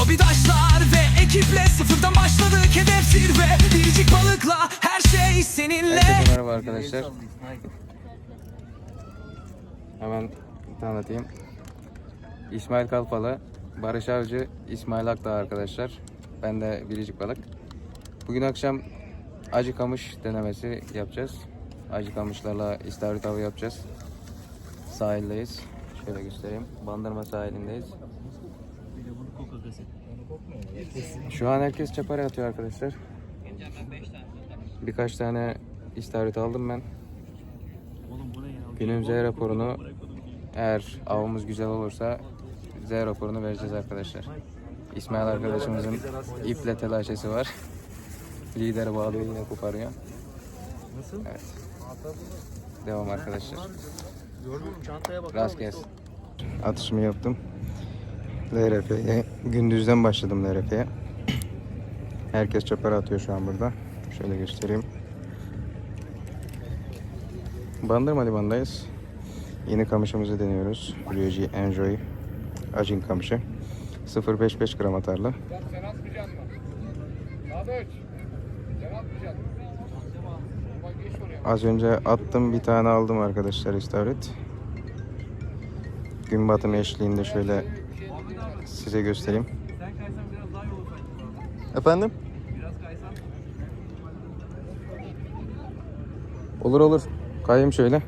Mobidaşlar ve ekiple sıfırdan başladık hedef zirve Biricik balıkla her şey seninle Herkese merhaba arkadaşlar. Hemen tanıtayım. İsmail Kalfalı, Barış Avcı, İsmail Akdağ arkadaşlar. Ben de Biricik Balık. Bugün akşam acı kamış denemesi yapacağız. Acı kamışlarla istavrit avı yapacağız. Sahildeyiz. Şöyle göstereyim. Bandırma sahilindeyiz. Şu an herkes çapara atıyor arkadaşlar. Birkaç tane istavrit aldım ben. Günün Z raporunu eğer avımız güzel olursa Z raporunu vereceğiz arkadaşlar. İsmail arkadaşımızın iple telaşesi var. Lideri bağlıyor yine koparıyor. Evet. Devam arkadaşlar. Rast gelsin. Atışımı yaptım. LRF'ye. Gündüzden başladım LRF'ye. Herkes çapara atıyor şu an burada. Şöyle göstereyim. Bandırma limandayız. Yeni kamışımızı deniyoruz. Ryoji Enjoy Ajin kamışı. 0.55 gram atarlı. Sen atmayacaksın mı? Sadıç. Sen atmayacaksın. Oraya. Az önce attım bir tane aldım arkadaşlar istavrit. Gün batımı eşliğinde şöyle size göstereyim. Efendim? Olur olur. Kayayım şöyle.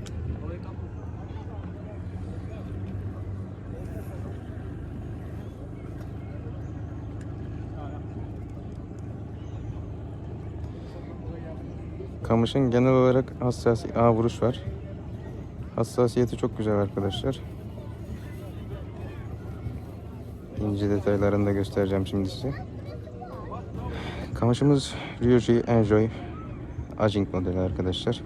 Kamışın genel olarak hassas A vuruş var. Hassasiyeti çok güzel arkadaşlar. İnce detaylarını da göstereceğim şimdi size. Kamışımız Ryoji Enjoy Ajink modeli arkadaşlar.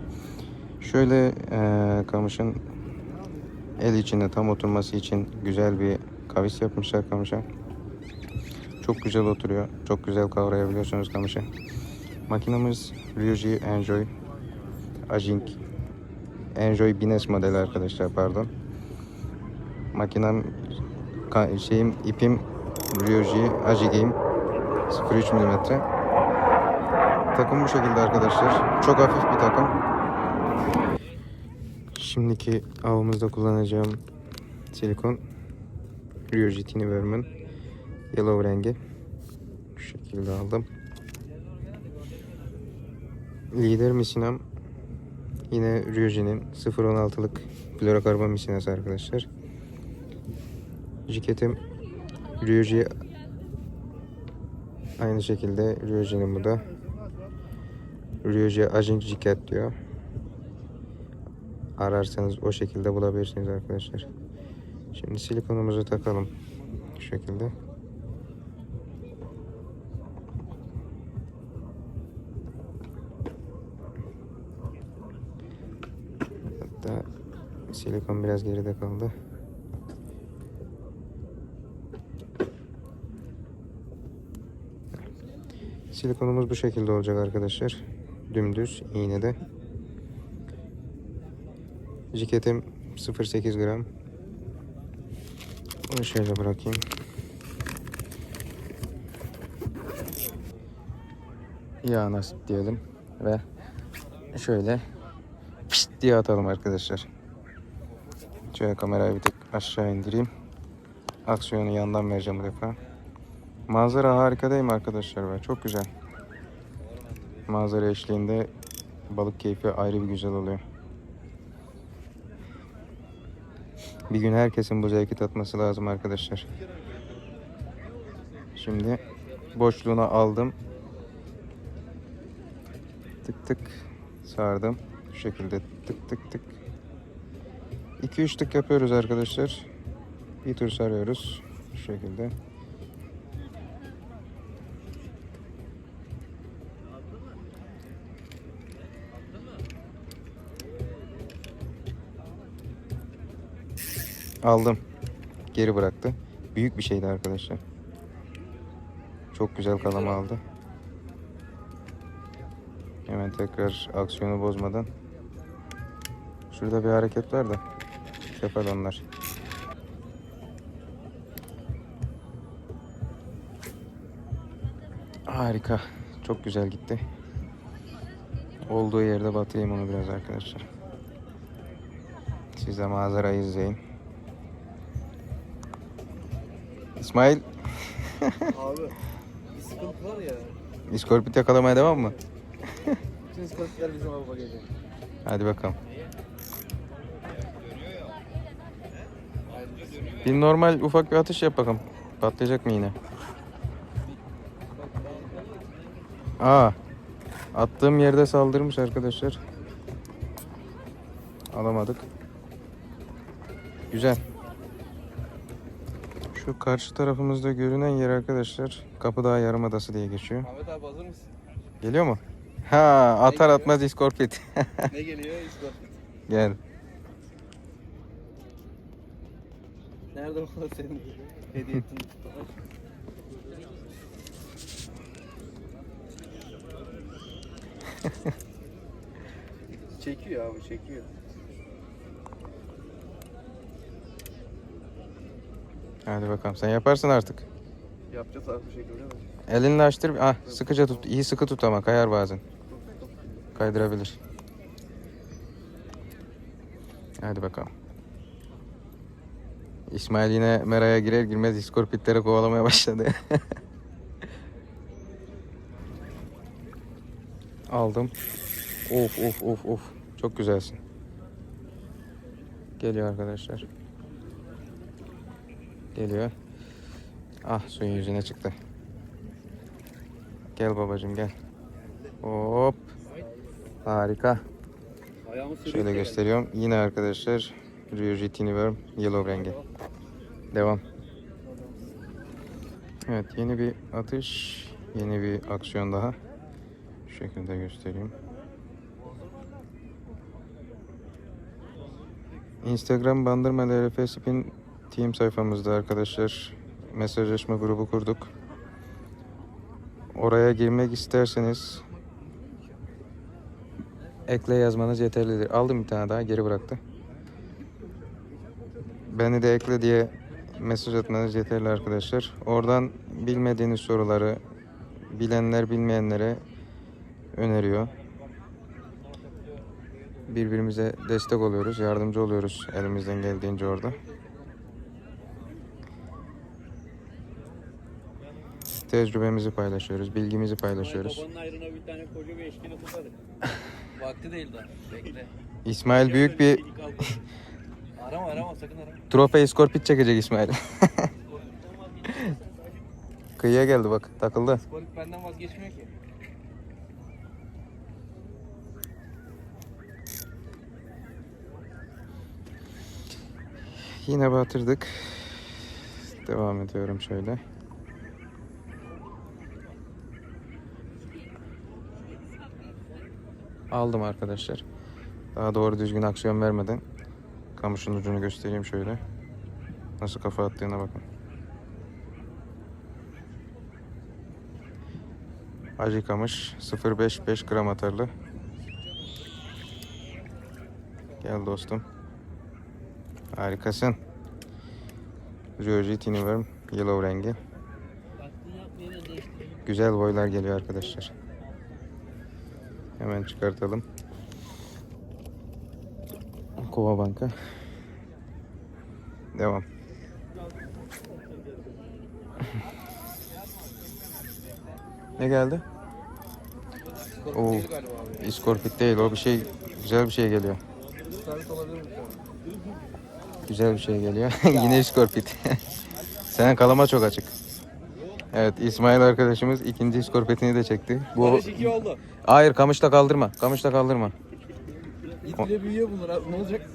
Şöyle eee, kamışın el içinde tam oturması için güzel bir kavis yapmışlar kamışa. Çok güzel oturuyor. Çok güzel kavrayabiliyorsunuz kamışı. Makinamız Ryoji Enjoy Ajink Enjoy Bines modeli arkadaşlar pardon. Makinem ka- şeyim ipim Ryoji Ajigame 0.3 mm. Takım bu şekilde arkadaşlar. Çok hafif bir takım. Şimdiki avımızda kullanacağım silikon Ryoji Tiny Vermin Yellow rengi. Şu şekilde aldım. Lider misinem yine Ryoji'nin 0.16'lık florokarbon misinası arkadaşlar. Ciketim Ryoji aynı şekilde Ryoji'nin bu da Ryoji Ajink Ciket diyor. Ararsanız o şekilde bulabilirsiniz arkadaşlar. Şimdi silikonumuzu takalım şu şekilde. Hatta silikon biraz geride kaldı. Silikonumuz bu şekilde olacak arkadaşlar. Dümdüz iğnede. Ciketim 0.8 gram. Bunu şöyle bırakayım. Yağ nasip diyelim ve şöyle pişt diye atalım arkadaşlar. Şöyle kamerayı bir tık aşağı indireyim. Aksiyonu yandan vereceğim bu defa. Manzara harika değil mi arkadaşlar be? Çok güzel. Manzara eşliğinde balık keyfi ayrı bir güzel oluyor. Bir gün herkesin bu zevki tatması lazım arkadaşlar. Şimdi boşluğuna aldım. Tık tık sardım. Şu şekilde tık tık tık. 2-3 tık yapıyoruz arkadaşlar. Bir tur sarıyoruz. Şu şekilde. Aldım. Geri bıraktı. Büyük bir şeydi arkadaşlar. Çok güzel kalama aldı. Hemen tekrar aksiyonu bozmadan. Şurada bir hareket var da. Kefal onlar. Harika. Çok güzel gitti. Olduğu yerde batayım onu biraz arkadaşlar. Siz de manzarayı izleyin. İsmail, Abi bir sıkıntı var ya. iskorpit yakalamaya devam mı? Bütün iskorpitler bizim araba gelecek. Hadi bakalım. Bir normal ufak bir atış yap bakalım. Patlayacak mı yine? Aa. Attığım yerde saldırmış arkadaşlar. Alamadık. Güzel. Şu karşı tarafımızda görünen yer arkadaşlar Kapıdağ Yarımadası diye geçiyor. Ahmet abi hazır mısın? Geliyor mu? Ha, atar atmaz iskorpit. ne geliyor? İskorpit. Gel. Nerede o senin hediye fotoğraf? çekiyor abi çekiyor. Hadi bakalım sen yaparsın artık. Yapacağız abi bu şekilde mi? Elini açtır. Ah sıkıca tut. İyi sıkı tut ama kayar bazen. Kaydırabilir. Hadi bakalım. İsmail yine meraya girer girmez iskorpitleri kovalamaya başladı. Aldım. Of of of of. Çok güzelsin. Geliyor arkadaşlar. Geliyor. Ah suyun yüzüne çıktı. Gel babacığım gel. Hop. Harika. Şöyle gösteriyorum. Yine arkadaşlar Ryuji Tiniworm Yellow rengi. Devam. Evet yeni bir atış. Yeni bir aksiyon daha. Şu şekilde göstereyim. Instagram Bandırma LRF Spin Team sayfamızda arkadaşlar mesajlaşma grubu kurduk. Oraya girmek isterseniz ekle yazmanız yeterlidir. Aldım bir tane daha geri bıraktı. Beni de ekle diye mesaj atmanız yeterli arkadaşlar. Oradan bilmediğiniz soruları bilenler bilmeyenlere öneriyor. Birbirimize destek oluyoruz, yardımcı oluyoruz elimizden geldiğince orada. Tecrübemizi paylaşıyoruz, bilgimizi paylaşıyoruz. Babanın ayrına bir tane koca bir eşkili tutarız. Vakti değil daha. Bekle. İsmail büyük bir Arama arama sakın arama. Trofe iskorpit çekecek İsmail. Kıyıya geldi bak takıldı. İskorpit benden vazgeçmiyor ki. Yine batırdık. Devam ediyorum şöyle. Aldım arkadaşlar. Daha doğru düzgün aksiyon vermeden kamışın ucunu göstereyim şöyle. Nasıl kafa attığına bakın. Acı kamış 0.5 5 gram atarlı. Gel dostum. Harikasın. Ryoji Tiniworm Yellow rengi. Güzel boylar geliyor arkadaşlar. Hemen çıkartalım. Kova banka. Devam. ne geldi? Oo. İskorpit değil o bir şey güzel bir şey geliyor. Güzel bir şey geliyor. Yine iskorpit. Senin kalama çok açık. Evet İsmail arkadaşımız ikinci iskorpetini de çekti. Bu Barış 2 oldu. Hayır kamışta kaldırma. Kamışta kaldırma. İt bile büyüyor bunlar abi. Ne olacak?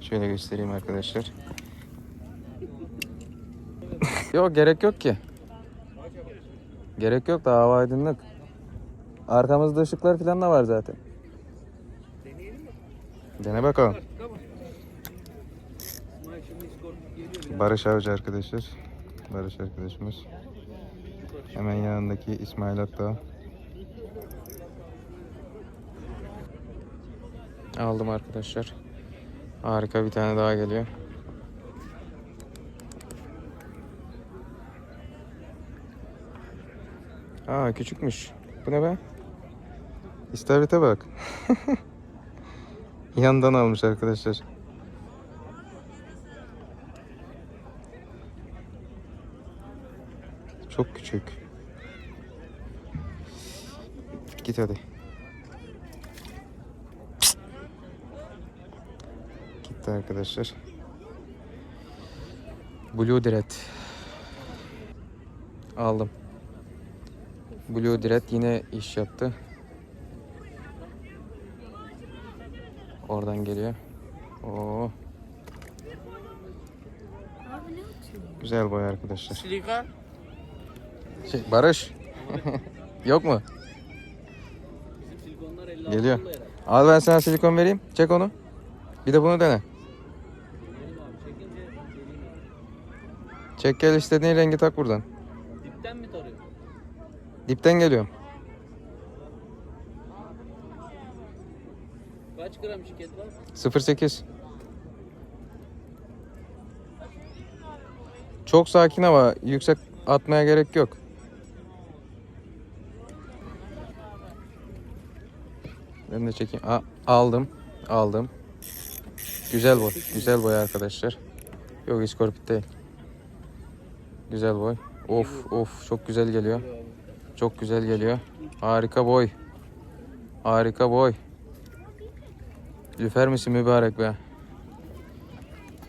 Şöyle göstereyim arkadaşlar. yok gerek yok ki. Gerek yok da hava aydınlık. Arkamızda ışıklar falan da var zaten. Dene bakalım. Barış Avcı arkadaşlar. Barış arkadaşımız. Hemen yanındaki İsmail Akdağ. Aldım arkadaşlar. Harika bir tane daha geliyor. Aa küçükmüş. Bu ne be? İstavrite bak. Yandan almış arkadaşlar. Küçük. Git hadi. Gitti arkadaşlar. Blue Diret. Aldım. Blue Diret yine iş yaptı. Oradan geliyor. Oo. Güzel boy arkadaşlar. Silika. Şey, Barış. Yok mu? Bizim silikonlar 56 Geliyor. Al ben sana silikon vereyim. Çek onu. Bir de bunu dene. Çek gel istediğin rengi tak buradan. Dipten mi tarıyor? Dipten geliyorum. Kaç gram şirket var? 08. Çok sakin ama yüksek atmaya gerek yok. Ben de çekeyim. A- aldım. Aldım. Güzel boy. Güzel boy arkadaşlar. Yok iskorpit değil. Güzel boy. Of of çok güzel geliyor. Çok güzel geliyor. Harika boy. Harika boy. Lüfer misin mübarek be?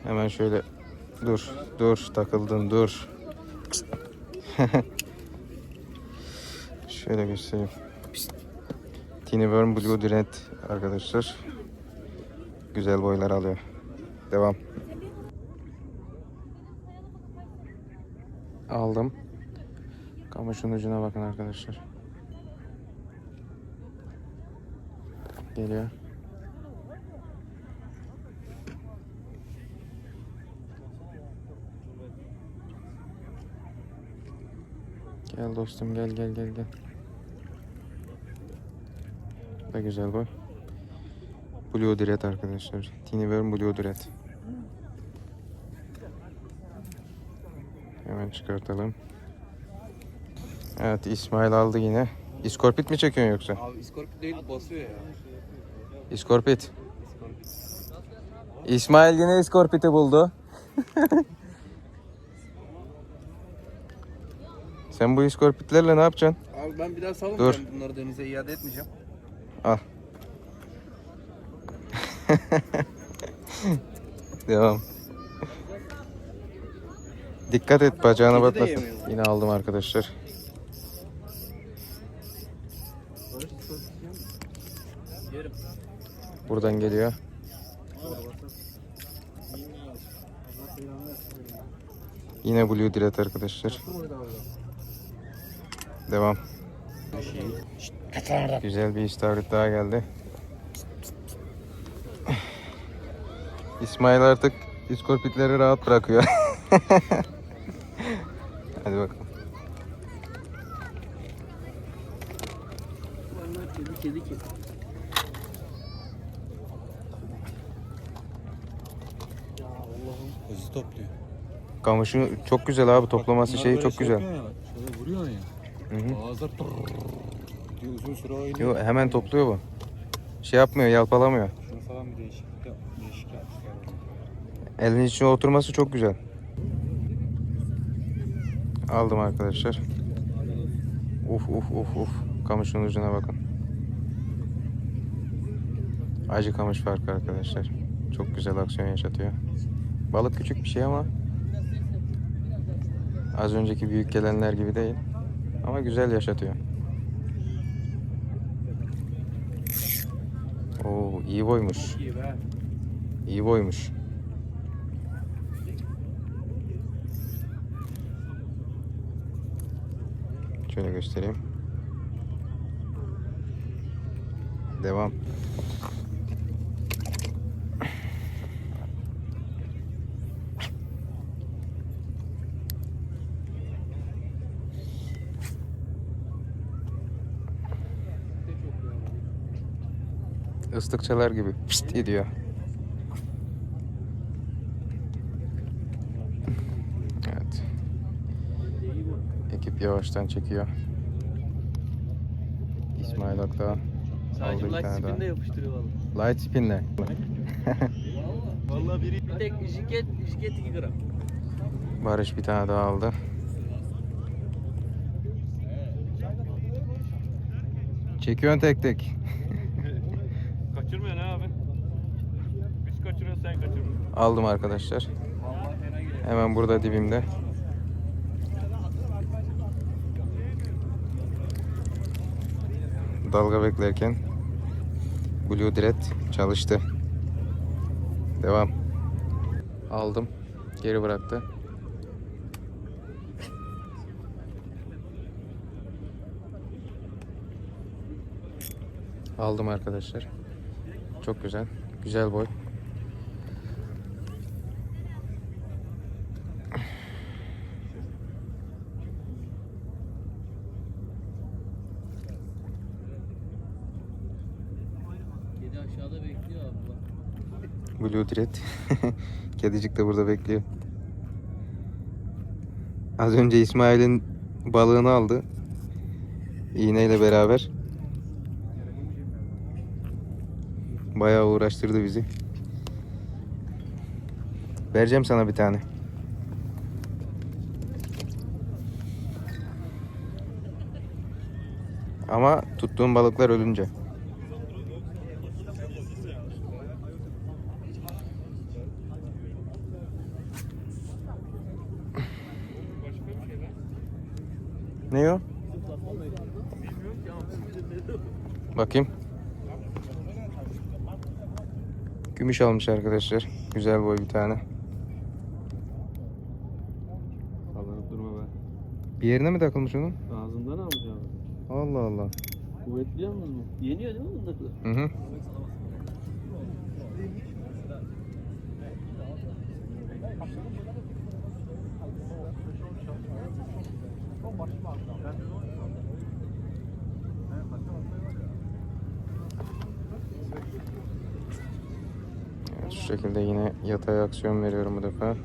Hemen şöyle dur dur takıldın dur. şöyle göstereyim. Tiny Worm Blue Direct arkadaşlar. Güzel boylar alıyor. Devam. Aldım. Kamışın ucuna bakın arkadaşlar. Geliyor. Gel dostum gel gel gel gel. Da güzel boy. Blue Diret arkadaşlar. Tiny Worm Blue Diret. Hemen çıkartalım. Evet İsmail aldı yine. İskorpit mi çekiyorsun yoksa? Abi iskorpit değil basıyor ya. İskorpit. İsmail yine iskorpiti buldu. Sen bu iskorpitlerle ne yapacaksın? Abi ben bir daha Dur. salmayacağım bunları denize iade etmeyeceğim. Al. Devam. Dikkat et bacağına batmasın. Yine aldım arkadaşlar. Buradan geliyor. Yine Blue Diret arkadaşlar. Devam. Güzel bir istavrit daha geldi. İsmail artık iskorpitleri rahat bırakıyor. Hadi bakalım. Bunlar kedi kedi kedi. Ya Allah'ım. Hızlı topluyor. Kamışı çok güzel abi toplaması Bunlar şeyi çok şey güzel. Şöyle vuruyor ya. Hı hı. Ağızlar diye uzun süre oynuyor. Yo, hemen topluyor bu. Şey yapmıyor, yalpalamıyor. Şunu falan bir değişiklik yap, değişik yapmışlar. Elin içine oturması çok güzel. Aldım arkadaşlar. Uf uf uf uf. Kamışın ucuna bakın. Acı kamış farkı arkadaşlar. Çok güzel aksiyon yaşatıyor. Balık küçük bir şey ama az önceki büyük gelenler gibi değil. Ama güzel yaşatıyor. Oo iyi boymuş. İyi boymuş. Şöyle göstereyim. Devam. Islıkçalar gibi pişt ediyor. Evet. Ekip yavaştan çekiyor. balık daha. Sadece light daha. yapıştırıyor valla. Light spinle. Valla biri bir tek jiket, jiket 2 gram. Barış bir tane daha aldı. Çekiyorsun tek tek. Kaçırmıyor ne abi? Biz kaçırıyoruz sen kaçırmıyorsun. Aldım arkadaşlar. Hemen burada dibimde. Dalga beklerken Blue Direct çalıştı. Devam. Aldım. Geri bıraktı. Aldım arkadaşlar. Çok güzel. Güzel boy. Kedi aşağıda bekliyor abi bak. Blue Direct. Kedicik de burada bekliyor. Az önce İsmail'in balığını aldı. İğneyle beraber. Bayağı uğraştırdı bizi. Vereceğim sana bir tane. Ama tuttuğum balıklar ölünce. Ne o? Bakayım. Gümüş almış arkadaşlar. Güzel boy bir tane. Sallanıp durma be. Bir yerine mi takılmış onun? Ağzından almış abi. Allah Allah. Kuvvetli yalnız bu. Yeniyor değil mi bunda? Hı hı. Şekilde yine yatay aksiyon veriyorum bu defa.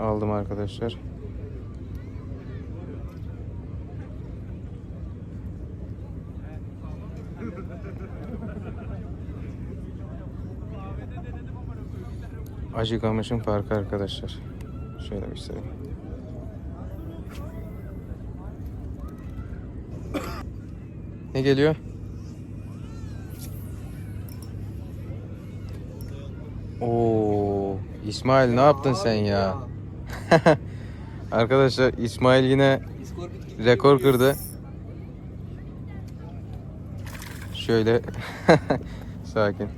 Aldım arkadaşlar. Acı kamışın farkı arkadaşlar. Şöyle göstereyim. Ne geliyor? Oo, İsmail ne yaptın sen ya? Arkadaşlar İsmail yine rekor kırdı. Şöyle sakin.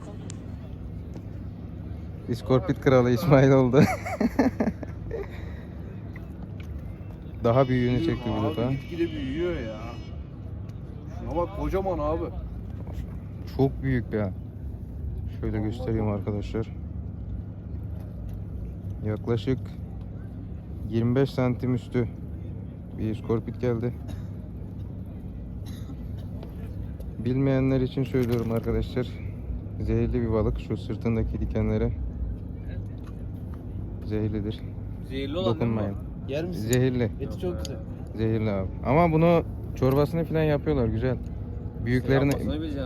İskorpit kralı İsmail oldu. Daha büyüğünü çekti bu defa. Gitgide büyüyor ya. Bak kocaman abi. Çok büyük ya. Şöyle göstereyim arkadaşlar. Yaklaşık 25 santim üstü bir iskorpit geldi. Bilmeyenler için söylüyorum arkadaşlar. Zehirli bir balık. Şu sırtındaki dikenleri zehirlidir. Zehirli olan Dokunmayın. Yer misin? Zehirli. Eti çok güzel. Zehirli abi. Ama bunu çorbasını falan yapıyorlar güzel. Büyüklerini.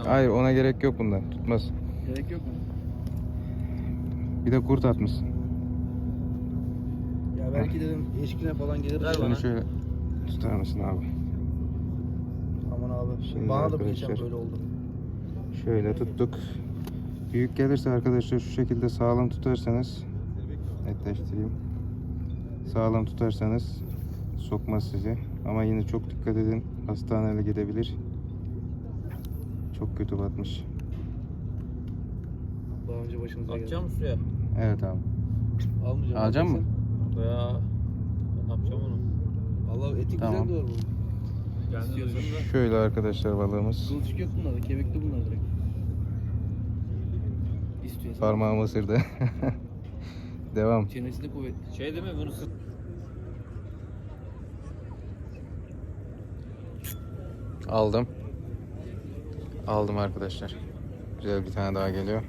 Hayır ona gerek yok bundan. Tutmaz. Gerek yok mu? Bir de kurt atmışsın. Ya belki dedim eşkine falan gelir. Ver Şunu bana. şöyle tutar mısın abi? Aman abi. Şimdi Bana da bir geçen arkadaşlar- böyle oldu. Şöyle tuttuk. Büyük gelirse arkadaşlar şu şekilde sağlam tutarsanız netleştireyim. Sağlam tutarsanız sokmaz sizi. Ama yine çok dikkat edin. Hastaneye gidebilir. Çok kötü batmış. Daha önce başımıza geldi. Atacağım mı suya? Evet abi. Almayacağım. Alacak mı? Ya. Ne yapacağım onu? Vallahi eti Tamam. güzel doğru bu. İstiyorsun da. Şöyle arkadaşlar balığımız. Kılçık yok bunlarda. Kemikli bunlar direkt. İstiyorsan. Parmağımı ısırdı. Devam. Çenesi de kuvvetli. Şey değil mi bunu sırt Aldım. Aldım arkadaşlar. Güzel bir tane daha geliyor.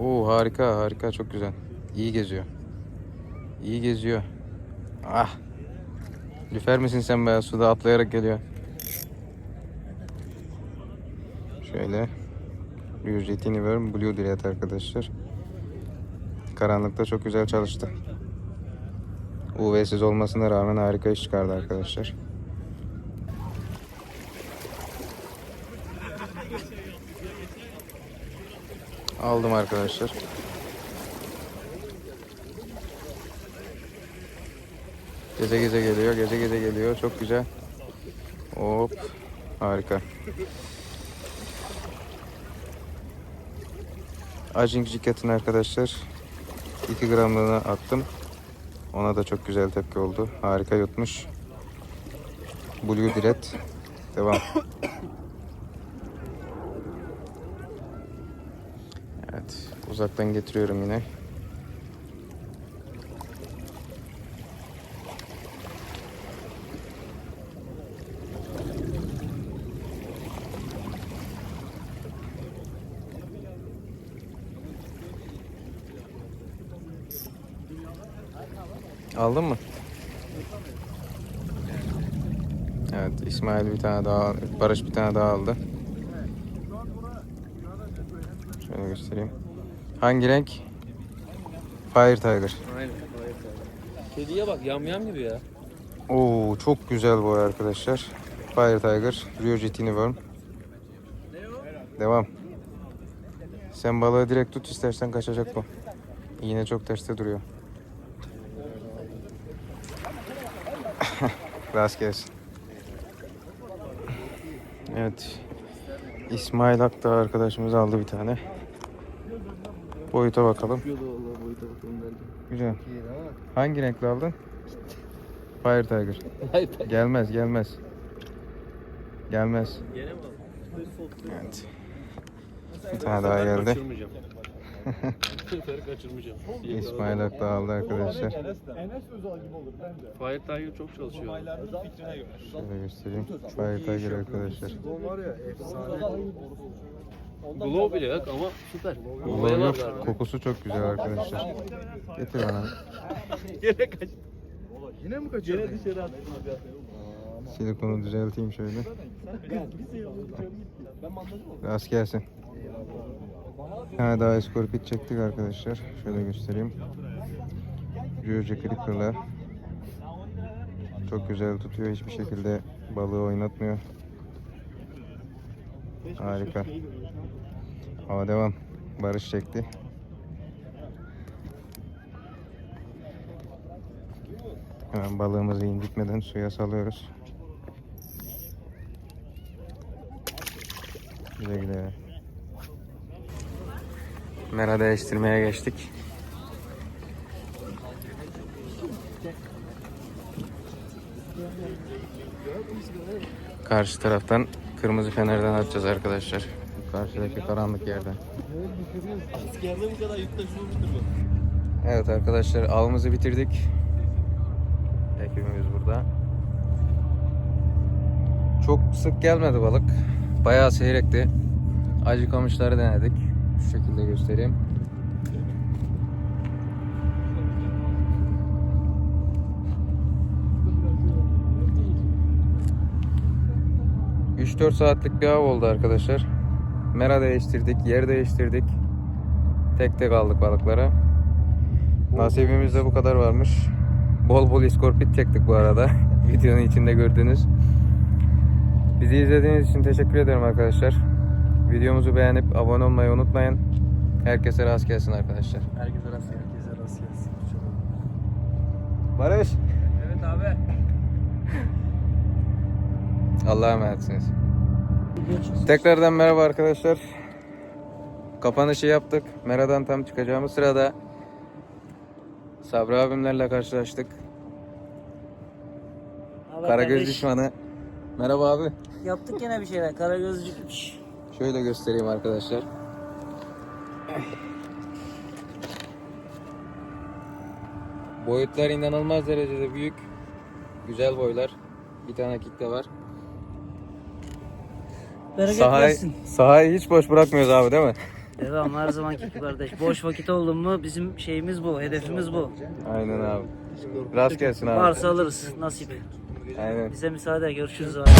Oo harika harika çok güzel. İyi geziyor. İyi geziyor. Ah. Lüfer misin sen be? Suda atlayarak geliyor. Şöyle. Jetini Worm Blue Diret arkadaşlar. Karanlıkta çok güzel çalıştı. UV'siz olmasına rağmen harika iş çıkardı arkadaşlar. Aldım arkadaşlar. Gece gece geliyor, gece gece geliyor. Çok güzel. Hop. Harika. Ajink ciketin arkadaşlar 2 gramlığına attım. Ona da çok güzel tepki oldu. Harika yutmuş. Blue Diret. Devam. Evet. Uzaktan getiriyorum yine. Aldın mı? Evet İsmail bir tane daha Barış bir tane daha aldı. Şöyle göstereyim. Hangi renk? Fire Tiger. Aynen. Kediye bak yamyam gibi ya. Oo çok güzel boy arkadaşlar. Fire Tiger, Rio Jetini Worm. Devam. Sen balığı direkt tut istersen kaçacak bu. Yine çok terste duruyor. Rast gelsin. Evet. İsmail Akdağ arkadaşımız aldı bir tane. Boyuta bakalım. Yapıyordu valla boyuta bakalım derken. Güzel. Hangi renkli aldın? Fire Tiger. Hayır. Gelmez, gelmez. Gelmez. Gene mi? Evet. Bir tane daha geldi. Kaçırmayacağım. Bu sefer kaçırmayacağım. İsmail Akdağ aldı arkadaşlar. Fire Tiger çok çalışıyor. Şöyle göstereyim. Fire Tiger arkadaşlar. Glow bile yok ama süper. Glow yok. Kokusu çok güzel arkadaşlar. Getir bana. Gene kaç. Yine mi kaçırdın? Gene dışarı attım abi. Silikonu düzelteyim şöyle. Rast gelsin. Tane daha eskorpit çektik arkadaşlar. Şöyle göstereyim. Georgia Clipper'la. Çok güzel tutuyor. Hiçbir şekilde balığı oynatmıyor. Harika. Hava devam. Barış çekti. Hemen balığımızı incitmeden suya salıyoruz. Güle güle. Mera değiştirmeye geçtik. Karşı taraftan kırmızı fenerden atacağız arkadaşlar. Karşıdaki karanlık yerden. Evet arkadaşlar avımızı bitirdik. Ekibimiz burada. Çok sık gelmedi balık. Bayağı seyrekti. Acı kamışları denedik. Şu şekilde göstereyim. ...3-4 saatlik bir av oldu arkadaşlar. Mera değiştirdik, yer değiştirdik. Tek tek aldık balıklara. Nasibimizde bu kadar varmış. Bol bol iskorpit çektik bu arada. Videonun içinde gördüğünüz. Bizi izlediğiniz için teşekkür ederim arkadaşlar. Videomuzu beğenip abone olmayı unutmayın. Herkese rast gelsin arkadaşlar. Herkese rast gelsin. Herkese rast gelsin. Barış. Allah'a emanetsiniz. Tekrardan merhaba arkadaşlar. Kapanışı yaptık. Mera'dan tam çıkacağımız sırada Sabri abimlerle karşılaştık. Karagöz düşmanı. Merhaba abi. Yaptık gene bir şeyler. Karagözcük. Şöyle göstereyim arkadaşlar. Boyutlar inanılmaz derecede büyük. Güzel boylar. Bir tane kitle var. Bereket Sahayı, versin. sahayı hiç boş bırakmıyoruz abi değil mi? Devam her zamanki gibi kardeş. Boş vakit oldun mu bizim şeyimiz bu, hedefimiz bu. Aynen abi. Rast gelsin abi. Varsa alırız nasip. Aynen. Bize müsaade görüşürüz abi.